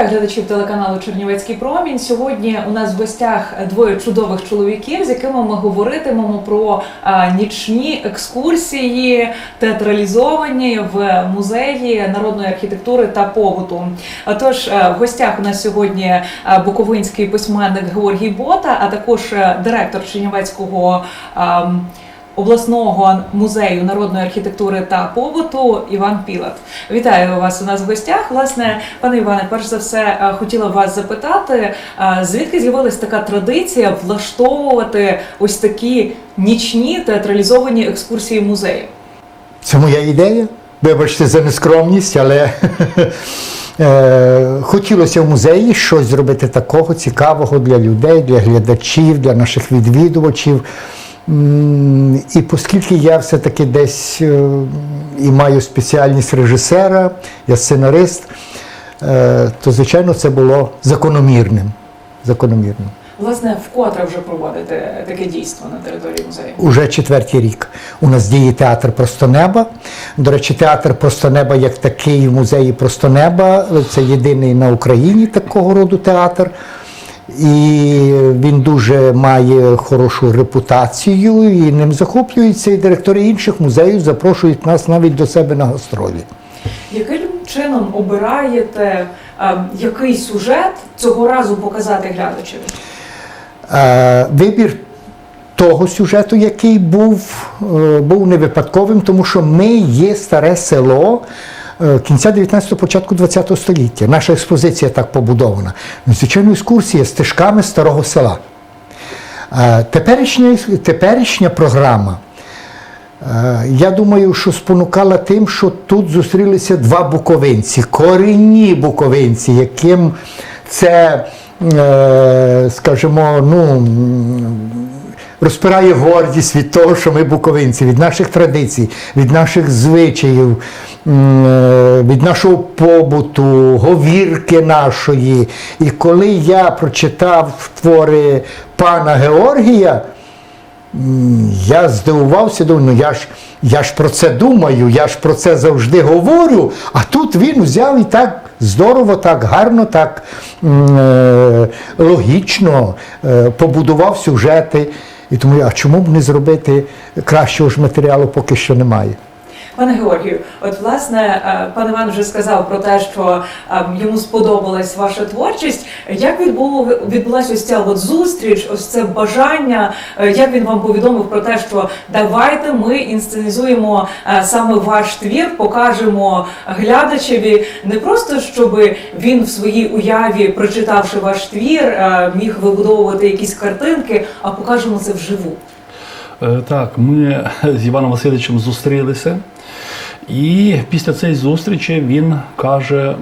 Вітаю глядачів телеканалу Чернівецький промінь. Сьогодні у нас в гостях двоє чудових чоловіків, з якими ми говоритимемо про нічні екскурсії, театралізовані в музеї народної архітектури та побуту. Отож, е, в гостях у нас сьогодні е, буковинський письменник Георгій Бота, а також е, директор Чернівецького. Обласного музею народної архітектури та побуту Іван Пілат. Вітаю вас у нас в гостях. Власне, пане Іване, перш за все, е, хотіла вас запитати, е, звідки з'явилась така традиція влаштовувати ось такі нічні театралізовані екскурсії музею? Це моя ідея. Вибачте за нескромність, але е, хотілося в музеї щось зробити такого цікавого для людей, для глядачів, для наших відвідувачів. І оскільки я все-таки десь е, і маю спеціальність режисера, я сценарист, е, то звичайно це було закономірним. закономірним. Власне, вкотре вже проводите таке дійство на території музею? Уже четвертий рік у нас діє театр Просто неба. До речі, театр Просто неба як такий в музеї Просто неба. Це єдиний на Україні такого роду театр. І він дуже має хорошу репутацію, і ним захоплюються і директори інших музеїв запрошують нас навіть до себе на гастролі. Яким чином обираєте, е, який сюжет цього разу показати глядачеві? Е, Вибір того сюжету, який був, е, був не випадковим, тому що ми є старе село. Е, Кінця 19-го, початку 20-го століття. Наша експозиція так побудована. Звичайно, екскурсія стежками старого села. Е, Теперішня, теперішня програма, е, я думаю, що спонукала тим, що тут зустрілися два буковинці, корінні буковинці, яким це, скажімо, ну, розпирає гордість від того, що ми буковинці, від наших традицій, від наших звичаїв, е, від нашого побуту, говірки нашої. І коли я прочитав твори пана Георгія, Я здивувався, думаю, ну я ж, я ж про це думаю, я ж про це завжди говорю. А тут він взяв і так здорово, так гарно, так е, логічно е, побудував сюжети. І тому, а чому б не зробити кращого ж матеріалу, поки що немає. Пане Георгію, от власне е, пан Іван вже сказав про те, що е, йому сподобалась ваша творчість. Як відбуло відбулася ось ця от зустріч, ось це бажання? е, Як він вам повідомив про те, що давайте ми інсценізуємо саме ваш твір, покажемо глядачеві не просто щоб він в своїй уяві, прочитавши ваш твір, міг вибудовувати якісь картинки, а покажемо це вживу. Е, Так, ми з Іваном Васильовичем зустрілися. І після цієї зустрічі він каже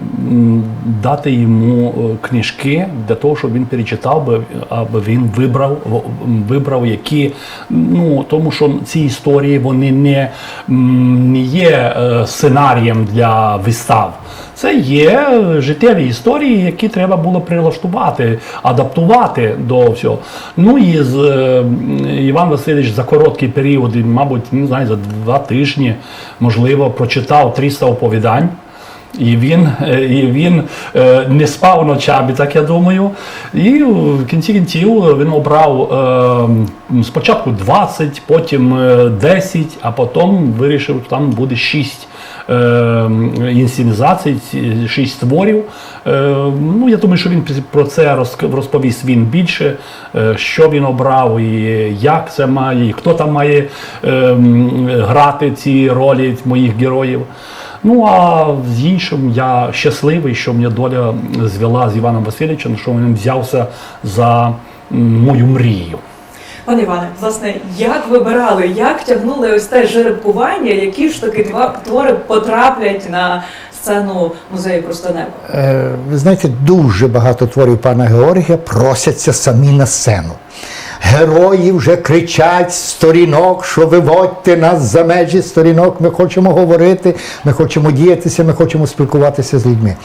дати йому е, книжки для того, щоб він перечитав, би, аби він вибрав, вибрав які, ну тому що ці історії вони не, не є е, сценарієм для вистав. Це є життєві історії, які треба було прилаштувати, адаптувати до всього. Ну і з е, Іван Васильович за короткий період, мабуть, не знаю, за два тижні, можливо, прочитав 300 оповідань. І він, е, і він е, не спав ночами, так я думаю. І в кінці кінців він обрав е, спочатку 20, потім е, 10, а потім вирішив, що там буде 6 е, інсценізацій, ці- 6 творів. Е, ну, я думаю, що він про це розповість він більше, е, що він обрав, і як це має, і хто там має е, грати ці ролі моїх героїв. Ну а з іншим я щасливий, що мене доля звела з Іваном Васильовичем, що він взявся за мою мрію. Пане Іване, власне, як вибирали, як тягнули ось те жеребкування, які ж таки твори потраплять на сцену музею просто небо? Е, Ви знаєте, дуже багато творів пана Георгія просяться самі на сцену. Герої вже кричать сторінок, що виводьте нас за межі сторінок. Ми хочемо говорити, ми хочемо діятися, ми хочемо спілкуватися з людьми.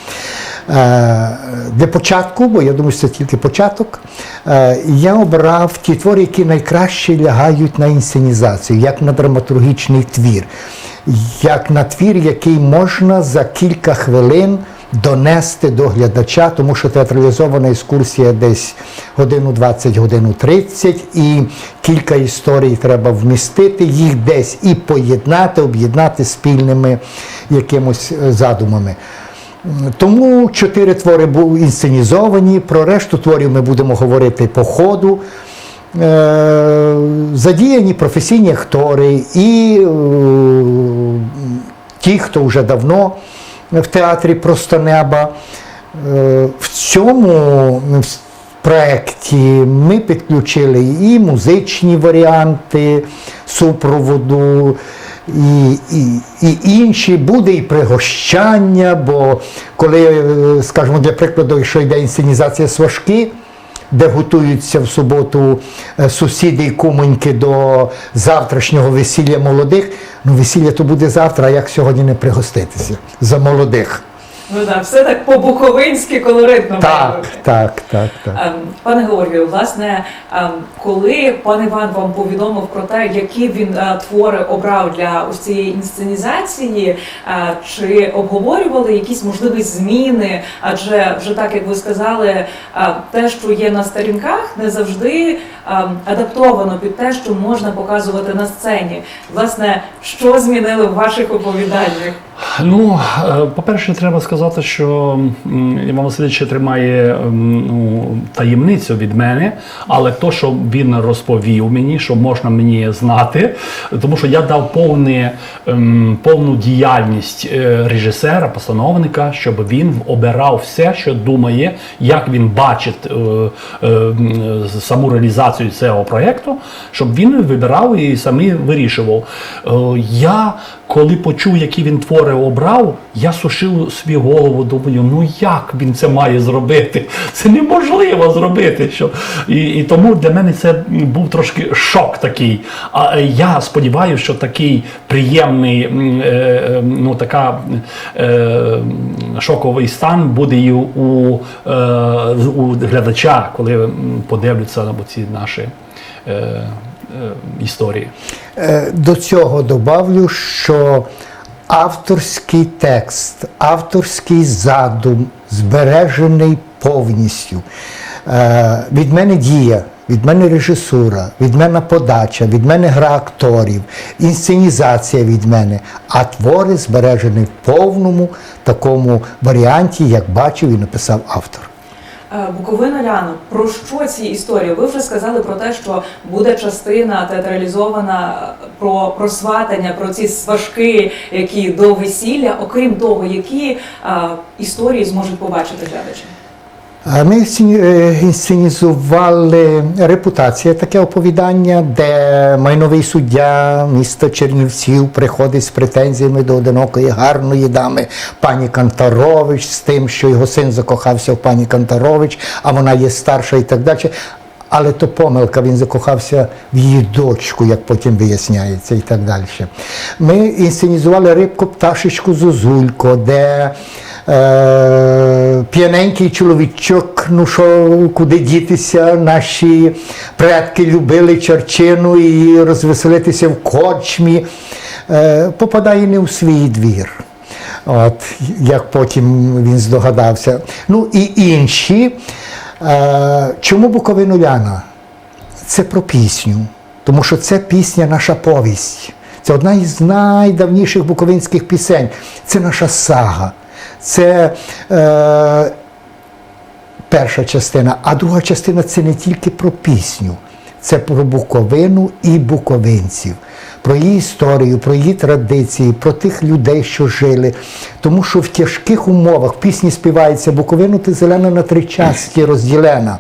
Е, Для початку, бо я думаю, що це тільки початок, е, я обрав ті твори, які найкраще лягають на інсценізацію, як на драматургічний твір, як на твір, який можна за кілька хвилин донести до глядача, тому що театралізована екскурсія десь годину 20, годину 30, і кілька історій треба вмістити, їх десь і поєднати, об'єднати спільними якимось е, задумами. Тому чотири твори були інсценізовані, про решту творів ми будемо говорити по ходу. Е, Задіяні професійні актори і е, ті, хто вже давно в театрі Просто неба. Е, В цьому проєкті ми підключили і музичні варіанти супроводу, і, і, і інші, буде і пригощання, бо коли, е, скажімо, для прикладу, якщо йде інсценізація сважки, де готуються в суботу е, сусіди і кумоньки до завтрашнього весілля молодих. Ну, весілля то буде завтра, а як сьогодні не пригоститися за молодих. Ну так, все так по-буковинськи колоритно. Так, так, так, так. Ем, Пане Георгію, власне, ем, коли пан Іван вам повідомив про те, які він е, твори обрав для ось цієї інсценізації, е, чи обговорювали якісь можливі зміни? Адже вже так як ви сказали, е, те, що є на сторінках, не завжди ем, адаптовано під те, що можна показувати на сцені. Власне, що змінили в ваших оповіданнях? Ну, е, по-перше, треба сказати, що Іван Васильович тримає ну, таємницю від мене, але то, що він розповів мені, що можна мені знати, тому що я дав повне, ем, повну діяльність е, режисера, постановника, щоб він обирав все, що думає, як він бачить е, е, саму реалізацію цього проєкту, щоб він вибирав і самі вирішував. Я коли почув, які він твори обрав, я сушив собі голову, думаю, ну як він це має зробити? Це неможливо зробити. Що... І, і тому для мене це був трошки шок такий. А е, я сподіваюся, що такий приємний, е, е, ну така е, шоковий стан буде і у, е, у глядача, коли подивляться на ці наші е, е, історії. До цього добавлю, що авторський текст, авторський задум збережений повністю. Е, Від мене дія, від мене режисура, від мене подача, від мене гра акторів, інсценізація від мене, а твори збережені в повному такому варіанті, як бачив і написав автор. Е, Буковина Ляно, про що ці історії? Ви вже сказали про те, що буде частина театралізована е, про, про сватання, про ці сважки, які до весілля. Окрім того, які а, історії зможуть побачити глядачі? Ми е, інсценізували репутація, таке оповідання, де майновий суддя міста Чернівців приходить з претензіями до одинокої гарної дами пані Кантарович, з тим, що його син закохався в пані Кантарович, а вона є старша і так далі. Але то помилка, він закохався в її дочку, як потім виясняється, і так далі. Ми інсценізували рибку пташечку Зозулько, де е, п'яненький чоловічок, ну що, куди дітися, наші предки любили чарчину і розвеселитися в корчмі, е, попадає не у свій двір. От, як потім він здогадався. Ну і інші. Е, чому Буковинуляна? Це про пісню, тому що це пісня наша повість. Це одна із найдавніших буковинських пісень. Це наша сага. Це е, перша частина. А друга частина це не тільки про пісню, це про Буковину і буковинців, про її історію, про її традиції, про тих людей, що жили. Тому що в тяжких умовах в пісні співається Буковину, ти зелена на три часті розділена.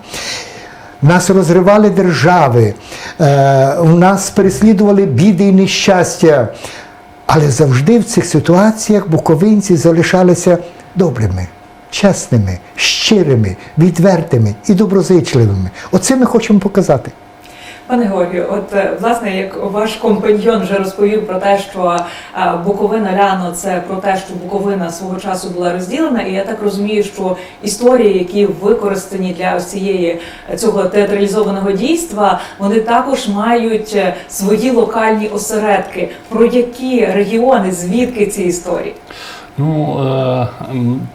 Нас розривали держави, е, у нас переслідували біди і нещастя. Але завжди в цих ситуаціях буковинці залишалися добрими, чесними, щирими, відвертими і доброзичливими. Оце ми хочемо показати. Пане Георгію, от е, власне, як ваш компаньйон вже розповів про те, що е, Буковина Ляно це про те, що Буковина свого часу була розділена, і я так розумію, що історії, які використані для ось цієї цього театралізованого дійства, вони також мають е, свої локальні осередки. Про які регіони, звідки ці історії? Ну, е,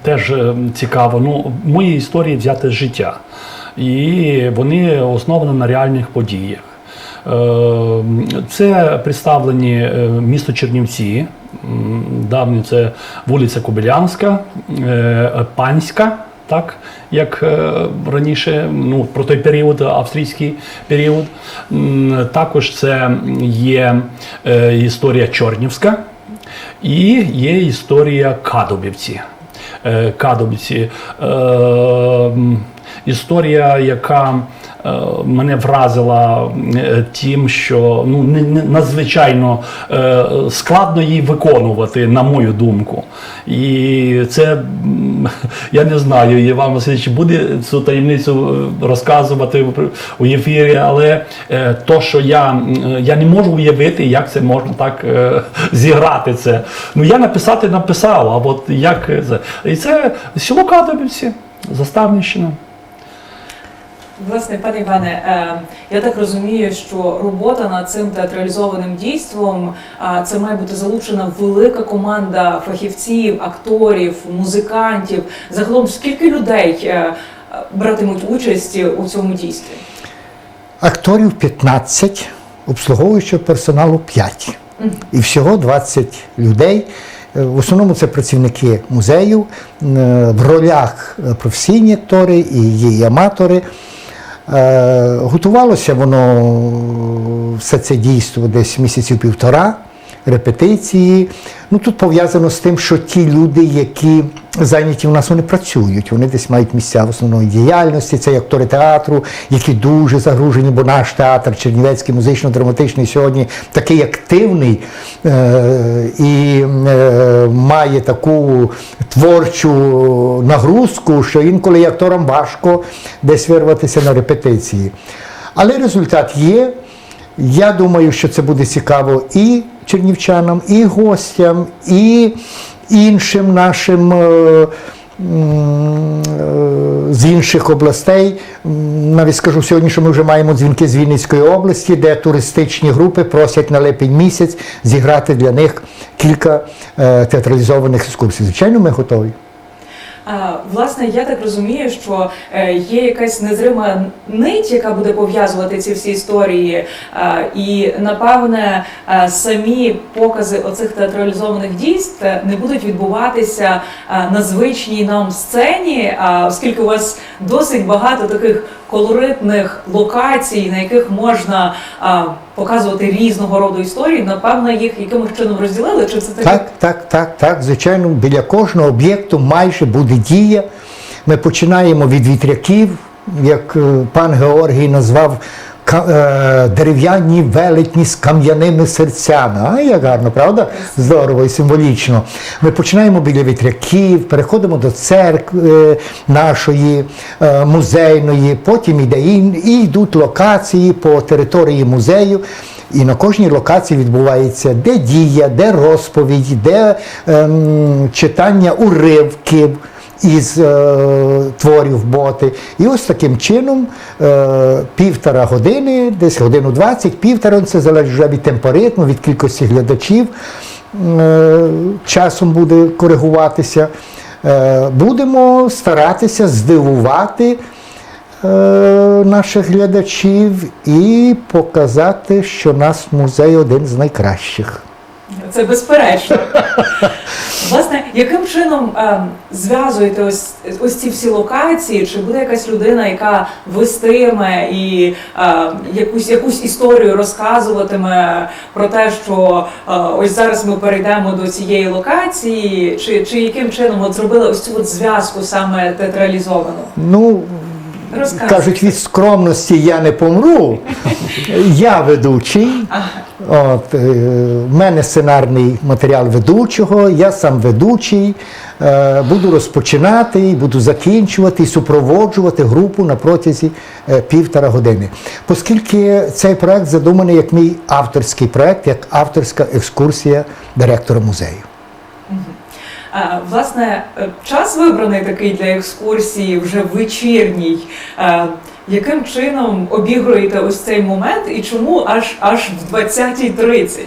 теж е, цікаво. Ну, мої історії взяти з життя. І вони основані на реальних подіях. Е, Це представлені е, місто Чернівці, давні це вулиця Кобилянська, е, Панська, так як раніше, ну про той період, австрійський період. Також це є історія Чорнівська і є історія Кадобівці. Е, Кадобівці. Історія, яка е, мене вразила е, тим, що ну надзвичайно е, складно її виконувати, на мою думку. І це я не знаю, Іван Васильович буде цю таємницю розказувати у ефірі, але то, що я, я не можу уявити, як це можна так зіграти це. Ну я написати написав, а от як це. І це село Кадобівці, Заставнищина. Власне, пане Іване, е, я так розумію, що робота над цим театралізованим дійством це має бути залучена велика команда фахівців, акторів, музикантів. Загалом скільки людей е, братимуть участь у цьому дійстві? Акторів 15, обслуговуючого персоналу 5. І всього 20 людей. Е, В основному це працівники музею, е, в ролях професійні актори і і аматори. Е, Готувалося воно все це дійство десь місяців півтора, репетиції. Ну тут пов'язано з тим, що ті люди, які зайняті у нас, вони працюють, вони десь мають місця в основної діяльності. Це актори театру, які дуже загружені, бо наш театр Чернівецький музично-драматичний сьогодні такий активний е- і е- має таку творчу нагрузку, що інколи акторам важко десь вирватися на репетиції. Але результат є. Я думаю, що це буде цікаво і чернівчанам, і гостям, і іншим нашим е, е, з інших областей. Навіть скажу сьогодні, що ми вже маємо дзвінки з Вінницької області, де туристичні групи просять на липень місяць зіграти для них кілька е, театралізованих екскурсій. Звичайно, ми готові. Власне, я так розумію, що е, є якась незрима нить, яка буде пов'язувати ці всі історії, і напевне е, самі покази оцих театралізованих дійств не будуть відбуватися е, на звичній нам сцені, оскільки у вас досить багато таких колоритних локацій, на яких можна показувати різного роду історії, напевно, їх якимось чином розділили, чи це так? Так, так, так, так. Звичайно, біля кожного об'єкту майже буде дія. Ми починаємо від вітряків, як е, пан Георгій назвав дерев'яні велетні з кам'яними серцями. А як гарно, правда? Здорово і символічно. Ми починаємо біля вітряків, переходимо до церкви нашої е, музейної, потім іде і йдуть локації по території музею. І на кожній локації відбувається де дія, де розповідь, де ем, читання уривків із е, творів боти. І ось таким чином е, півтора години, десь годину 20, півтора, це залежить вже від темпоритму, від кількості глядачів. Е, часом буде коригуватися. Е, будемо старатися здивувати е, наших глядачів і показати, що наш музей один з найкращих. Це безперечно. Власне, яким чином е, зв'язуєте ось, ось ці всі локації? Чи буде якась людина, яка вестиме і е, якусь, якусь історію розказуватиме про те, що е, ось зараз ми перейдемо до цієї локації, чи, чи яким чином от зробили ось цю от зв'язку саме театралізовану? Ну, Кажуть, від скромності я не помру. Я ведучий. От, е, в мене сценарний матеріал ведучого, я сам ведучий. Е, буду розпочинати, буду закінчувати і супроводжувати групу на протязі е, півтора години. Оскільки цей проект задуманий як мій авторський проект, як авторська екскурсія директора музею. Власне, е, час вибраний такий для екскурсії, вже вечірній. Яким чином обігруєте ось цей момент і чому аж аж в 20.30?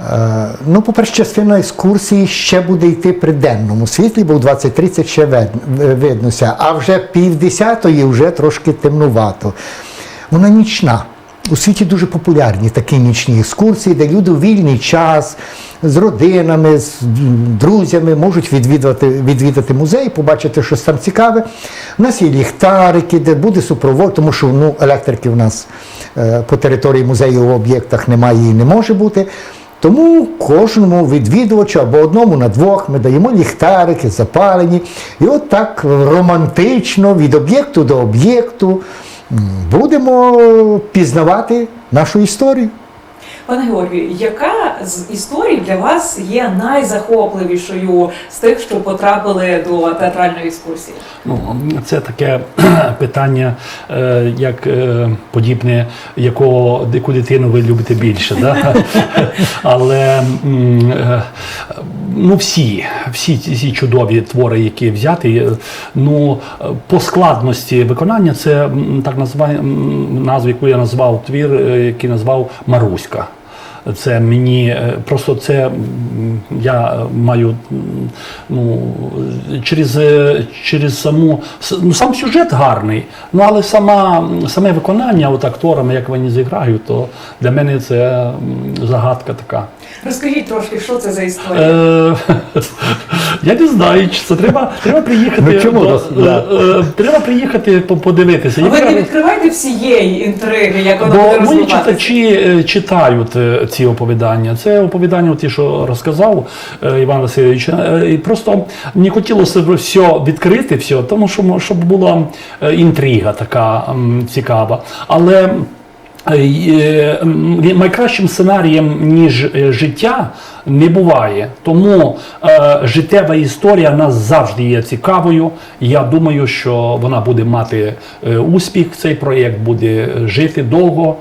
Е, Ну, по-перше, частина екскурсії ще буде йти при денному світлі, бо в 20.30 ще вед- виднося, а вже пів десятої вже трошки темнувато. Вона нічна. У світі дуже популярні такі нічні екскурсії, де люди у вільний час з родинами, з друзями можуть відвідати, відвідати музей, побачити щось там цікаве. У нас є ліхтарики, де буде супровод, тому що ну, електрики в нас е, по території музею в об'єктах немає і не може бути. Тому кожному відвідувачу або одному на двох ми даємо ліхтарики, запалені. І от так романтично від об'єкту до об'єкту будемо пізнавати нашу історію. Пане Георгію, яка з історій для вас є найзахопливішою з тих, що потрапили до театральної екскурсії? Ну, це таке питання, е, як е, подібне, якого яку дитину ви любите більше. Да? Але е, ну, всі, всі ці чудові твори, які взяті, е, ну, е, по складності виконання, це так називає назву, яку я назвав твір, е, який назвав Маруська. Це мені просто це я маю ну, через, через саму ну, сам сюжет гарний, ну але сама, саме виконання от акторами, як вони зіграють, то для мене це загадка така. Розкажіть трошки, що це за історія? Е, я не знаю, чи це треба, треба приїхати. Ну, чому до- да. е, е, треба приїхати подивитися. А ви не відкривайте всієї інтриги, як вона Бо буде мої читачі читають ці оповідання. Це оповідання, ті, що розказав Іван Васильович. І просто не хотілося б все відкрити, все, тому що щоб була інтрига така цікава. Але найкращим сценарієм, ніж е, життя, не буває. Тому е, життєва історія нас завжди є цікавою. Я думаю, що вона буде мати е, успіх. Цей проєкт буде жити довго,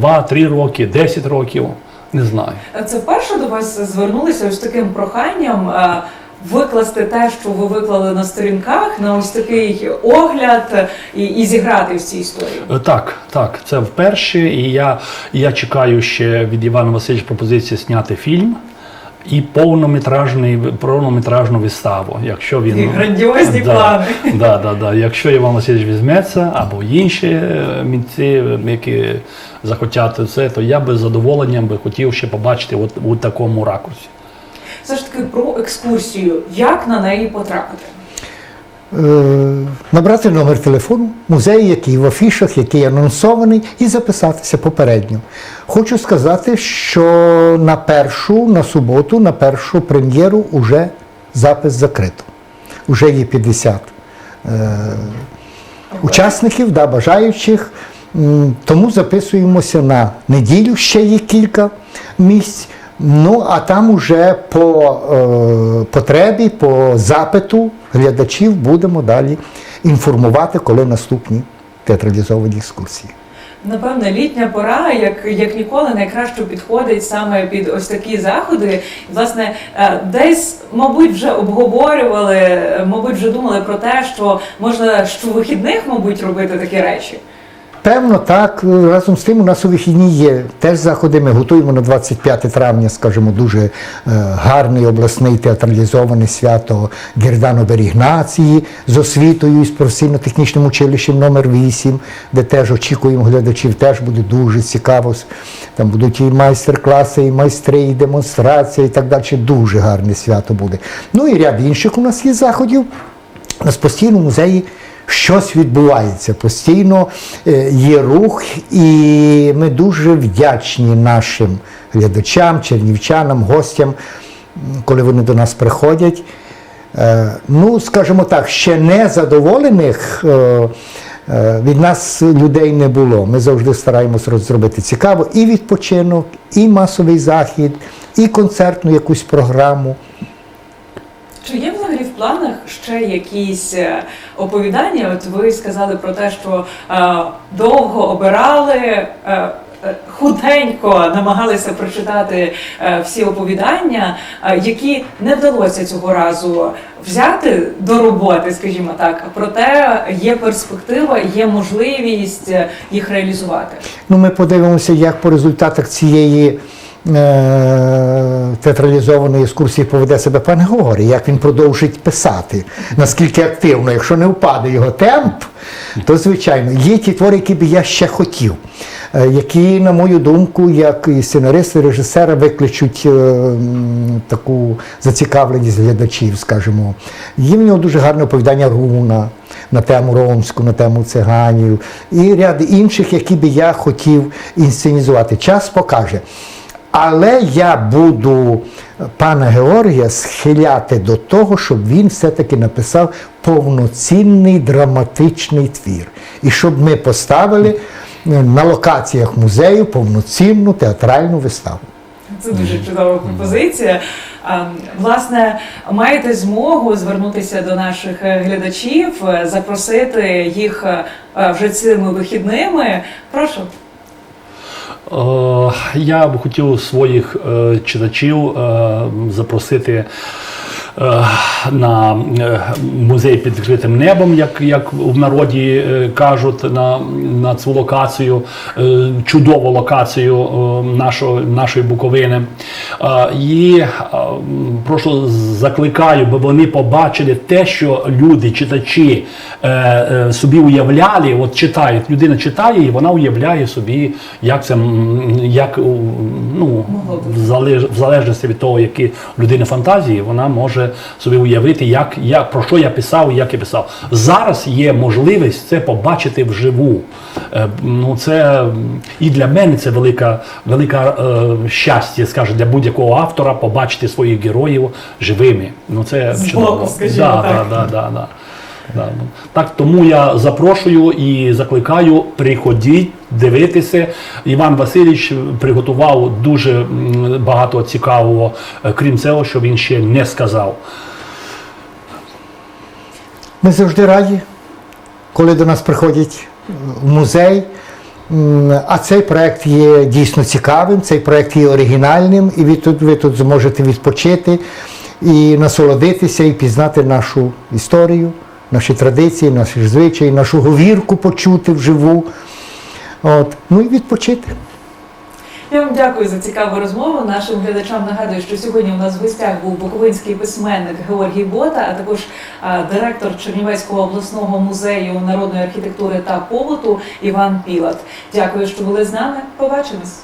2-3 роки, 10 років. Не знаю. Це вперше до вас звернулися ось таким проханням е, викласти те, що ви виклали на сторінках, на ось такий огляд і, і зіграти в цій історії. Е, Так, так, це вперше, і я, я чекаю ще від Івана Васильовича пропозиції зняти фільм. І повнометражний повнометражну виставу, якщо він Такі грандіозні да, плани. Да, да, да. Якщо Іван Васильович візьметься, або інші е, митці, е, які захотять це, то я би з задоволенням би хотів ще побачити от у такому ракурсі. Все ж таки про екскурсію. Як на неї потрапити? Е, набрати номер телефону, музей, який в афішах, який анонсований, і записатися попередньо. Хочу сказати, що на першу, на суботу, на першу прем'єру уже запис закрито. Уже є 50 е, учасників, да, бажаючих. Тому записуємося на неділю, ще є кілька місць. Ну, а там уже по е, потребі, по запиту глядачів будемо далі інформувати, коли наступні театралізовані екскурсії. Напевне, літня пора, як, як ніколи, найкраще підходить саме під ось такі заходи. Власне, е, десь, мабуть, вже обговорювали, е, мабуть, вже думали про те, що можна щовихідних, мабуть, робити такі речі. Певно, так. Разом з тим у нас у вихідні є теж заходи. Ми готуємо на 25 травня, скажімо, дуже е, гарний обласний театралізований свято Гердано Берігнації з освітою і з професійно-технічним училищем номер 8 де теж очікуємо глядачів, теж буде дуже цікаво. Там будуть і майстер-класи, і майстри, і демонстрація, і так далі. Дуже гарне свято буде. Ну і ряд інших у нас є заходів. У нас постійно музеї щось відбувається, постійно е, є рух, і ми дуже вдячні нашим глядачам, чернівчанам, гостям, коли вони до нас приходять. Е, Ну, скажімо так, ще не задоволених. е, Від нас людей не було. Ми завжди стараємося зробити цікаво і відпочинок, і масовий захід, і концертну якусь програму. Чи є планах ще якісь е, оповідання? От ви сказали про те, що е, довго обирали. е, е, Худенько намагалися прочитати е, всі оповідання, які не вдалося цього разу взяти до роботи, скажімо так. Проте є перспектива, є можливість їх реалізувати. Ну, ми подивимося, як по результатах цієї театралізованої екскурсії поведе себе пан Григорій, як він продовжить писати, наскільки активно, якщо не впаде його темп, то звичайно є ті твори, які би я ще хотів, е, які, на мою думку, як і сценарист, і режисера викличуть е, таку зацікавленість глядачів, скажімо. Є в нього дуже гарне оповідання Руна на тему ромську, на тему циганів і ряд інших, які би я хотів інсценізувати. Час покаже. Але я буду пана Георгія схиляти до того, щоб він все-таки написав повноцінний драматичний твір. І щоб ми поставили е, на локаціях музею повноцінну театральну виставу. Це дуже чудова пропозиція. Власне, маєте змогу звернутися до наших е, глядачів, е, запросити їх вже цими вихідними. Прошу. Е, Я б хотів своїх е, читачів е, запросити на е, музей під відкритим небом, як, як в народі е, кажуть, на, на цю локацію, е, чудову локацію е, нашої, нашої Буковини. Е, І е, прошу закликаю, бо вони побачили те, що люди, читачі е, е, собі уявляли, от читають, людина читає і вона уявляє собі, як це як ну, в залежності від того, які людини фантазії, вона може собі уявити, як, як про що я писав і як я писав. Зараз є можливість це побачити вживу. Е, Ну, це і для мене це велика, велика е, щастя, скажу, для будь-якого автора побачити своїх героїв живими. Ну, це Збоку, чудово. скажімо да, так. Да, да, да, да. Да, ну. Так, тому я запрошую і закликаю, приходіть, дивитися. Іван Васильович приготував дуже багато цікавого, е, крім цього, що він ще не сказав. Ми завжди раді, коли до нас приходять в музей. А цей проект є дійсно цікавим, цей проект є оригінальним, і ви тут, ви тут зможете відпочити і насолодитися, і пізнати нашу історію, наші традиції, наші звичаї, нашу говірку почути вживу. От. Ну і відпочити. Я вам дякую за цікаву розмову. Нашим глядачам нагадую, що сьогодні у нас в гостях був буковинський письменник Георгій Бота, а також а, директор Чернівецького обласного музею народної архітектури та побуту Іван Пілат. Дякую, що були з нами. Побачимось.